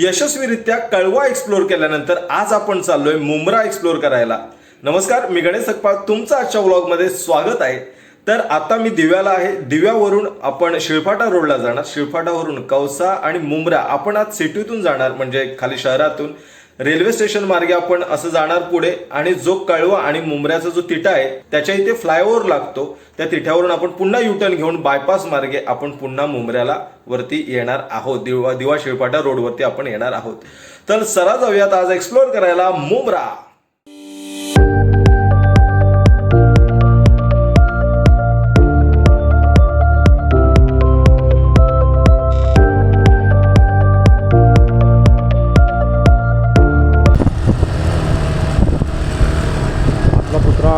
यशस्वीरित्या कळवा एक्सप्लोर केल्यानंतर आज आपण चाललोय मुंब्रा एक्सप्लोर करायला. नमस्कार मी गणेश सकपाळ तुमचं आजच्या व्लॉगमध्ये स्वागत आहे. तर आता मी दिव्याला आहे. दिव्यावरून आपण शिळफाटा रोडला जाणार. शिळफाटावरून कौसा आणि मुंब्रा. आपण आज सिटीतून जाणार म्हणजे खाली शहरातून. रेल्वे स्टेशन मार्गे आपण असं जाणार पुढे आणि जो कळवा आणि मुंबऱ्याचा जो तिठा आहे त्याच्या इथे फ्लायओव्हर लागतो. त्या तिठ्यावरून आपण पुन्हा युटर्न घेऊन बायपास मार्गे आपण पुन्हा मुंबऱ्याला वरती येणार आहोत. दिवा दिवा शिळपाटा रोडवरती आपण येणार आहोत. तर सरा जाऊयात आज एक्सप्लोर करायला मुंब्रा.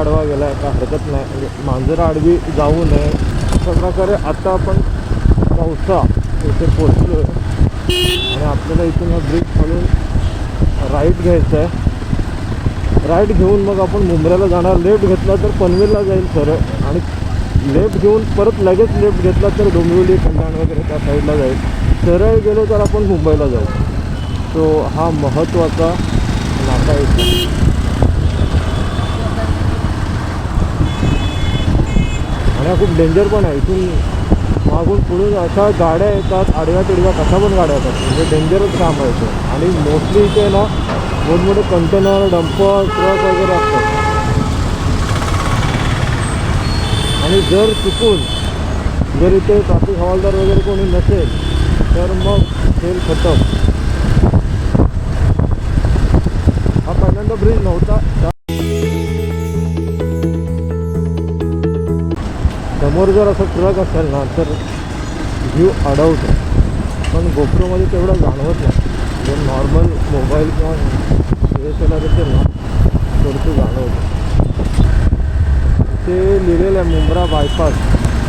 आडवा गेला आहे हरकत नाही. म्हणजे मांजर आडवी जाऊ नये. अशा प्रकारे आता आपण पावसा इथे पोचलो आणि आपल्याला इथून हा ब्रिज खालून राईट घ्यायचं आहे. राईट घेऊन मग आपण मुंबऱ्याला जाणार. लेफ्ट घेतला तर पनवेलला जाईल सरळ. आणि लेफ्ट घेऊन परत लगेच लेफ्ट घेतला तर डोंबिवली कल्याण वगैरे त्या साईडला जाईल. सरळ गेलो तर आपण मुंबईला जाऊ. सो हा महत्त्वाचा नाका इथे. हा खूप डेंजर पण आहे. इथून मागून पुढून अशा गाड्या येतात आडव्या तिडव्या कशा पण गाड्या येतात. म्हणजे डेंजरच काम आहे ते. आणि मोस्टली इथे ना मोठमोठे कंटेनर डंपर ट्रक वगैरे असतात. आणि जर चुकून जर इथे ट्रॅफिक हवालदार वगैरे कोणी नसेल तर मग खेळ खतम. हा पहिल्यांदा ब्रिज नव्हता. समोर जर असं ट्रक असेल ना तर व्ह्यू अडवतो. पण गोप्रोमध्ये तेवढं जाणवत नाही. जर नॉर्मल मोबाईल किंवा डी एस एल आर असेल ना तर ते जाणवतं. ते लिहिलेलं आहे मुंब्रा बायपास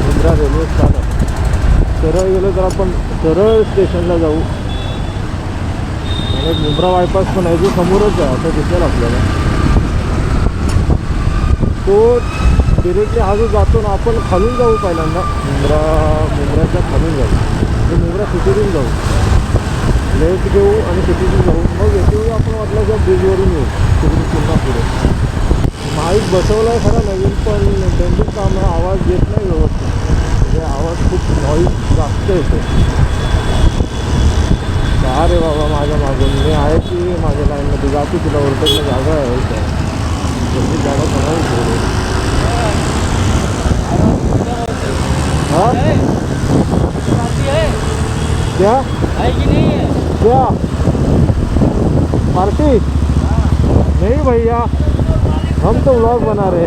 मुंब्रा रेल्वे स्थानक. सरळ गेलो तर आपण सरळ स्टेशनला जाऊ. आणि मुंब्रा बायपास पण आहे जो समोरच आहे असं दिसेल आपल्याला. तो डिरेक्टली हा जो जातो ना आपण खालून जाऊ पहिल्यांदा. मुंब्रा मुंब्राच्या खालून जाऊ. ते मुंब्रा सिटीतून जाऊ. लेफ्ट घेऊ आणि सिटीतून जाऊ. मग येते आपण वाटलं तर ब्रिजवरून येऊ. तिकडून पुन्हा पुढे. माईक बसवलं आहे खरा नवीन पण त्यांची काम आवाज येत नाही व्यवस्थित. म्हणजे आवाज खूप नॉईज जास्त येतो अरे बाबा माझ्या मागून. मी आहे की माझ्या लाईनमध्ये. जाते तुला ओरडण्याला जागा आहे जागा बनावून ठेवली क्या? क्या? पार्टी? नहीं भैया हम तो व्लॉग बना रहे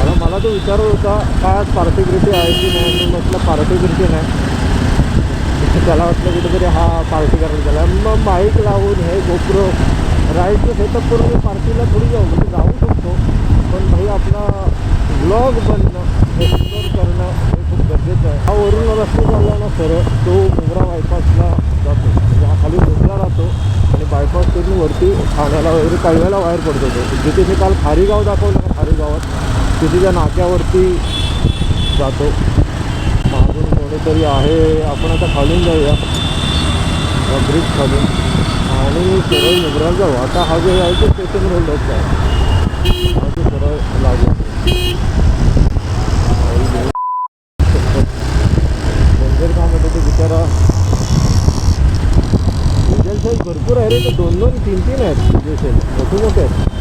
अरे मला तो विचारत होता काय आज पार्टी बिर्टी आहे की नाही? मी म्हटलं पार्टी बिर्टी नाही. त्याला वाटलं कुठेतरी हा पार्टी करायला गेला. मग माईक लावून हे गोप्रो राईडचं सेटअप करून मी पार्टीला थोडी जाऊ म्हणजे जाऊ शकतो. पण भाई आपला ब्लॉग बनणं एक्सप्लोर करणं हे खूप गरजेचं आहे. हा वरून रस्ता चालला ना सरळ तो मुंब्रा बायपासला जातो. म्हणजे हा खाली झोपला राहतो आणि बायपास करून वरती ठाण्याला वगैरे कळव्याला बाहेर पडतो तो. जिथे मी काल खारीगाव दाखवलं ना खारीगावात तिथे त्या नाक्यावरती जातो. मागून कोणीतरी आहे आपण आता खालून जाऊया. ब्रिज खालून. आणि सरळ मुंब्राला जाऊ. आता हा जो आहे तो स्टेशन रोड रोडच आहे हा जो सरळ लागेल डेंजर काम होतं ते बिचारा? डिझेल साईज भरपूर आहे रे तर दोन दोन तीन तीन आहेत. डिझेल साईज मोठे मोठे आहेत.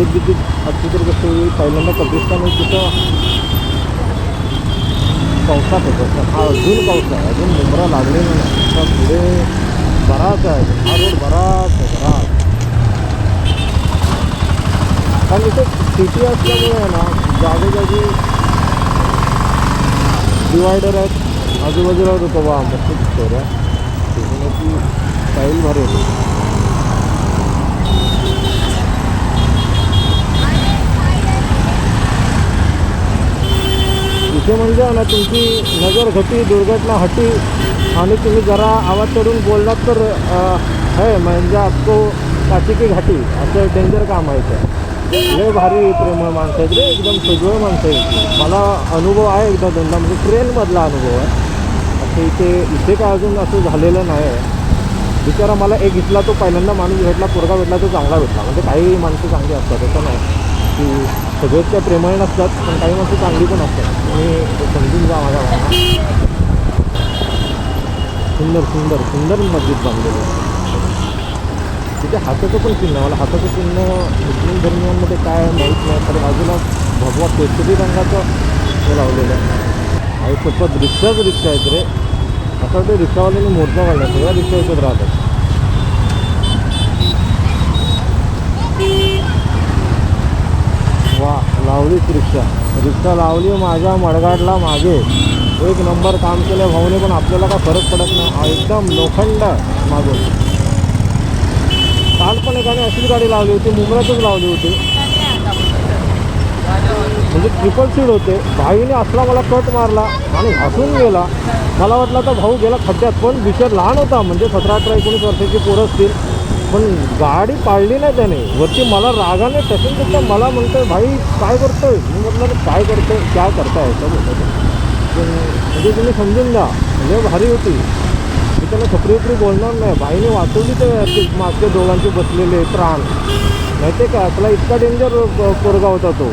आईला विद्युत बिद्दीत असली कसं होईल पहिल्यांदा कब्रिस्तान आहे तिथं पावसात होतं. तर हा अजून पाऊस आहे. अजून मुंबरा लागलेला नाही. तर पुढे बराच आहे. हा रोड बराच आहे बराच. कारण इथे सिटी असल्यामुळे आहे ना जागोजागी डिवायडर आहेत. आजूबाजूला होतो बाबा मस्त दिसतो रे. फिरण्याची स्टाईल भारी होती ते म्हणजे ना तुमची नजर घटी दुर्घटना हटी आणि तुम्ही जरा आवाज चढून बोललात तर है म्हणजे आपको काची की घाटी असं डेंजर काम आहे ते लय भारी प्रेमळ माणसं आहेत रे एकदम सगळं माणसं आहेत. मला अनुभव आहे एकदा दोनदा म्हणजे ट्रेनमधला अनुभव आहे. असं इथे इथे काय अजून असं झालेलं नाही आहे. बिचारा मला एक घेतला तो पहिल्यांदा माणूस भेटला पोरगा भेटला तो चांगला भेटला. म्हणजे काही माणसं चांगली असतात असं नाही. की सगळेच त्या प्रेमळ नसतात पण काही माणसं चांगली पण असतात. तुम्ही समजून जा माझ्या सुंदर सुंदर सुंदर मस्जिद बांधलेलं आहे. तिथे हाताचं पण चिन्ह मला हाताचं चिन्ह मुस्लिम धर्मियांमध्ये काय माहीत नाही. तर बाजूला भगवा केसरी रंगाचं हे लावलेलं आहे. आणि सोबत रिक्षाच रिक्षा आहेत रे असं वाटतं रिक्षावाल्याने मोर्चा काढला. सगळ्या रिक्षा इथं राहतात. रिक्षा रिक्षा लावली माझ्या मडगाडला मागे. एक नंबर काम केलं भाऊने पण आपल्याला काय फरक पडत नाही. एकदम लोखंड मागून काल पण एकाने अशीच गाडी लावली होती मुंबईतच लावली होती. म्हणजे ट्रिपल सीट होते. भाईने असला मला कट मारला आणि हसून गेला. मला वाटलं तर भाऊ गेला खड्ड्यात पण विषय लहान होता. म्हणजे सतरा अठरा एकोणीस वर्षाची पोरं असतील. पण गाडी पाळली नाही त्याने. वरती मला रागाने टसून देता मला म्हणतोय भाई काय करतोय? मी म्हटलं काय करतोय? काय करताय? असं बोलतो पण म्हणजे तुम्ही समजून द्या म्हणजे भारी होती. मी त्याला खपरी उपरी बोलणार नाही. भाईने वाचवली ते ते मागच्या दोघांचे बसलेले प्राण माहिती का? आपला इतका डेंजर पोरगा होता तो.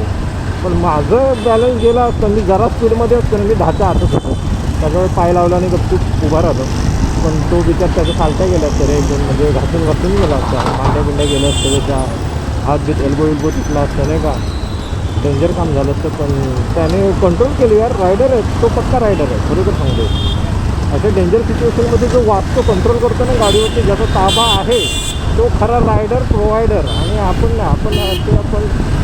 पण माझं बॅलन्स गेला असतं. मी जरा स्पीडमध्ये असतं मी दहाच्या आतच होतो त्याच्यावर पाय लावला आणि गपचूप उभा राहतो पण तो विचार त्याचा चालता गेला असतं रे. एकदम म्हणजे घासून घासून गेला असता. मांड्या बिंड्या गेलं असतं त्याच्या. हात बीत एल्बो विल्बो तिथला असतं नाही का? डेंजर काम झालं असतं. पण त्याने कंट्रोल केलं यार. रायडर आहे. तो पक्का रायडर आहे. बरोबर सांगतो. अशा डेंजर सिच्युएशनमध्ये जो वाचतो कंट्रोल करतो ना गाडीवरती ज्याचा ताबा आहे तो खरा रायडर प्रोव्हायडर आणि आपण आपण ते आपण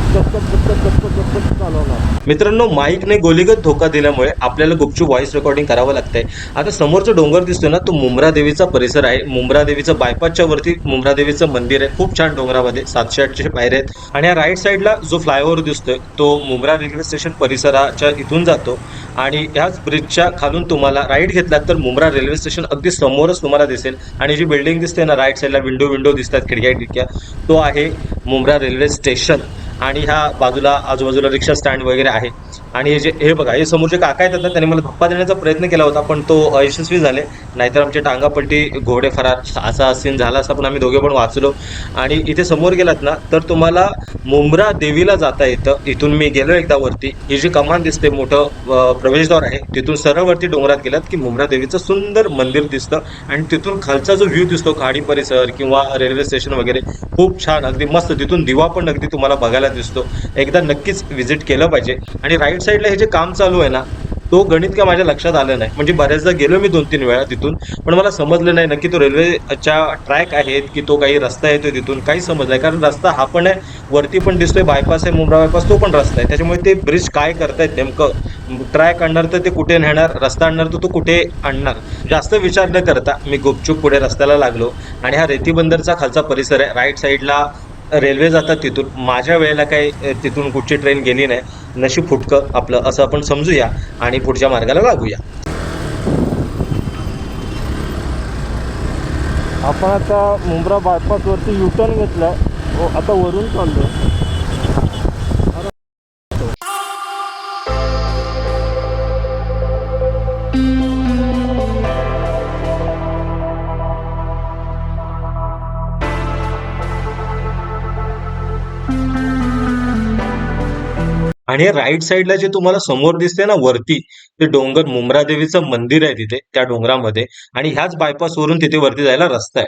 मित्रांनो माईकने गोलीगत धोका दिल्यामुळे आपल्याला गुपचूप व्हॉइस रेकॉर्डिंग करावं लागतंय. आता समोरचा डोंगर दिसतोय ना तो मुंब्रा देवीचा परिसर आहे. मुंब्रा देवीचं बायपासच्या वरती मुंब्रा देवीचं मंदिर आहे. खूप छान डोंगरामध्ये सातशे आठशे पायऱ्या आहेत. आणि या राईट साईडला जो फ्लायओव्हर दिसतोय तो मुंब्रा रेल्वे स्टेशन परिसराच्या इथून जातो. आणि ह्याच ब्रिजच्या खालून तुम्हाला राईट घेतलात तर मुंब्रा रेल्वे स्टेशन अगदी समोरच तुम्हाला दिसेल. आणि जी बिल्डिंग दिसते ना राईट साईडला विंडो विंडो दिसतात खिडक्या खिडक्या तो आहे मुंब्रा रेल्वे स्टेशन आणि ह्या बाजूला आजूबाजूला रिक्षा स्टँड वगैरे आहे. आणि हे जे हे बघा हे समोरचे काका येतात ना त्यांनी मला धप्पा देण्याचा प्रयत्न केला होता पण तो अयशस्वी झाले. नाहीतर आमचे टांगापट्टी घोडे फरार असा सीन झाला असता पण आम्ही दोघे पण वाचलो. आणि इथे समोर गेलात ना तर तुम्हाला मुंब्रा देवीला जाता येतं. इथून मी गेलो एकदा वरती. ही जी कमान दिसते मोठं प्रवेशद्वार आहे तिथून सरळ वरती डोंगरात गेलात की मुंब्रा देवीचं सुंदर मंदिर दिसतं. आणि तिथून खालचा जो व्ह्यू दिसतो खाडी परिसर किंवा रेल्वे स्टेशन वगैरे खूप छान अगदी मस्त. तिथून दिवा पण अगदी तुम्हाला बघायला दिसतो. एकदा नक्कीच व्हिजिट केलं पाहिजे. आणि राईट साईडला हे जे काम चालू आहे ना तो गणित काय माझ्या लक्षात आलं नाही. म्हणजे बऱ्याचदा गेलो मी दोन तीन वेळा तिथून पण मला समजलं नाही. नक्की तो रेल्वेच्या ट्रॅक आहेत की तो काही रस्ता येतो तिथून काही समज नाही. कारण रस्ता हा पण आहे वरती पण दिसतोय बायपास आहे मुंब्रा बायपास तो पण रस्ता आहे. त्याच्यामुळे ते ब्रिज काय करतायत नेमकं? ट्रॅक आणणार तर ते कुठे नेणार? रस्ता आणणार तर तो कुठे आणणार? जास्त विचार न करता मी गुपचूप पुढे रस्त्याला लागलो. आणि हा रेती बंदरचा खालचा परिसर आहे. राईट साईडला रेल्वे जातात तिथून. माझ्या वेळेला काही तिथून कुठची ट्रेन गेली नाही. नशीब फुटकं आपलं असं आपण समजूया आणि पुढच्या मार्गाला लागूया आपण आता मुंब्रा बायपासवरती युटर्न घेतला हो, आता वरून चाललो आणि राईट साईडला जे तुम्हाला समोर दिसते ना वरती ते डोंगर मुंब्रा देवीचं मंदिर आहे तिथे त्या डोंगरामध्ये. आणि ह्याच बायपासवरून तिथे वरती जायला रस्ता आहे.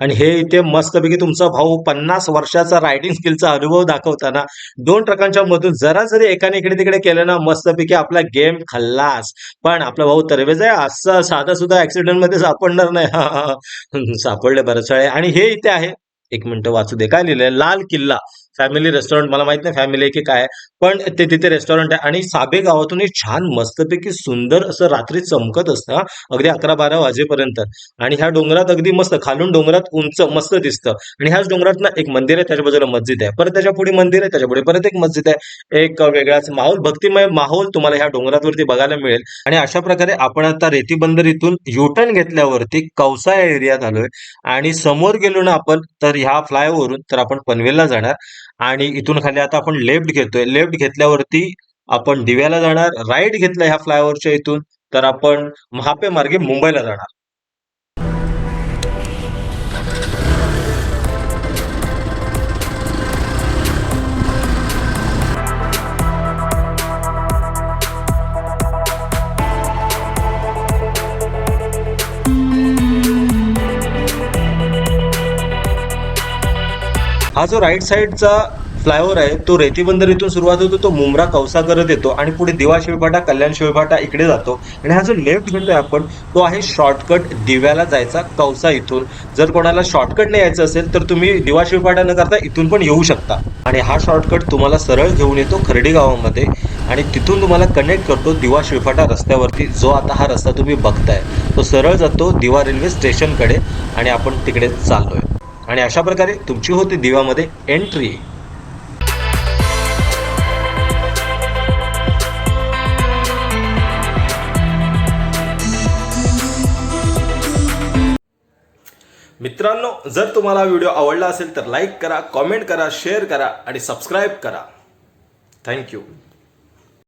आणि हे इथे मस्तपैकी तुमचा भाऊ पन्नास वर्षाचा रायडिंग स्किलचा अनुभव दाखवताना दोन ट्रकांच्या मधून जरा जरी एकाने इकडे तिकडे केलं ना मस्तपैकी आपला गेम खल्लास. पण आपला भाऊ तरवेज आहे असं साधा सुद्धा ऍक्सिडेंटमध्ये सापडणार नाही. हा, सापडले बरेच वेळे. आणि हे इथे आहे. एक मिनिट वाचू दे. काय लिहिलंय? लाल किल्ला. फॅमिली रेस्टॉरंट मला माहीत नाही फॅमिली की काय पण ते तिथे रेस्टॉरंट आहे आणि साबे गावातून एक छान मस्तपैकी सुंदर असं रात्री चमकत असतं अगदी अकरा बारा वाजेपर्यंत. आणि ह्या डोंगरात अगदी मस्त खालून डोंगरात उंच मस्त दिसतं. आणि ह्याच डोंगरात ना एक मंदिर आहे त्याच्या बाजूला मस्जिद आहे. परत त्याच्या पुढे मंदिर आहे त्याच्या पुढे परत एक मस्जिद आहे. एक वेगळाच माहोल भक्तिमय माहोल तुम्हाला ह्या डोंगरावरती बघायला मिळेल. आणि अशा प्रकारे आपण आता रेती बंदर इथून युटर्न घेतल्यावरती कौसा या एरियात आलोय आणि समोर गेलो ना आपण तर ह्या फ्लायओव्हरून तर आपण पनवेलला जाणार. आणि इथून खाली आता आपण लेफ्ट घेतोय. लेफ्ट घेतल्यावरती आपण दिव्याला जाणार राईट घेतलं ह्या फ्लायओव्हरच्या इथून तर आपण महापे मार्गे मुंबईला जाणार. जो राईट साईडचा फ्लायओव्हर आहे तो रेतीबंदर इथून सुरुवात होतो तो मुंब्रा कौसा करत येतो आणि पुढे दिवा शिळपाटा कल्याण शिळपाटा इकडे जातो. आणि हा जो लेफ्ट घेतोय आपण तो आहे शॉर्टकट दिव्याला जायचा कौसा इथून. जर कोणाला शॉर्टकट नाही यायचं असेल तर तुम्ही दिवा शिळपाटा न करता इथून पण येऊ शकता. आणि हा शॉर्टकट तुम्हाला सरळ घेऊन येतो खर्डी गावामध्ये आणि तिथून तुम्हाला कनेक्ट करतो दिवा शिळफाटा रस्त्यावरती जो आता हा रस्ता तुम्ही बघताय. तो सरळ जातो दिवा रेल्वे स्टेशनकडे आणि आपण तिकडे चाललोय. आणि अशा प्रकारे तुमची होती दिवामध्ये एंट्री मित्रांनो जर तुम्हाला व्हिडिओ आवडला असेल तर लाईक करा कॉमेंट करा शेअर करा आणि सबस्क्राईब करा. थँक्यू